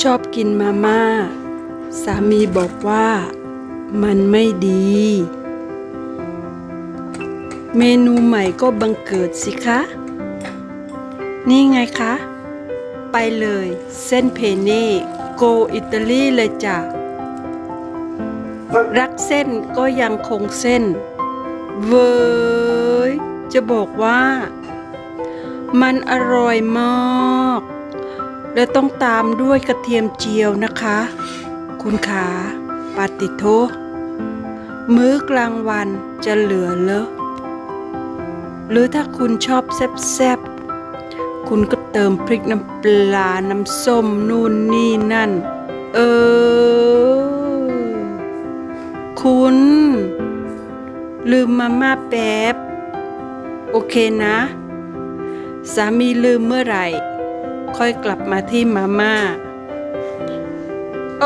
ชอบกินมาม่า สามีบอกว่า มันไม่ดี เมนูใหม่ก็บังเกิดสิคะ นี่ไงคะ ไปเลยเส้นเพเน่โกอิตาลีเลยจ้ะ รักเส้นก็ยังคงเส้น เว้ย จะบอกว่า มันอร่อยมาก และต้องตามด้วยกระเทียมเจียวนะคะ คุณขาปาติโท มื้อกลางวันจะเหลือเลอะหรือถ้าคุณชอบแซ่บๆ คุณก็เติมพริกน้ำปลา น้ำส้ม นู่นนี่นั่น เออ คุณ ลืมมาม่าแป๊บ โอเคนะ สามีลืมเมื่อไหร่ ค่อยกลับมาที่มาม่า โอ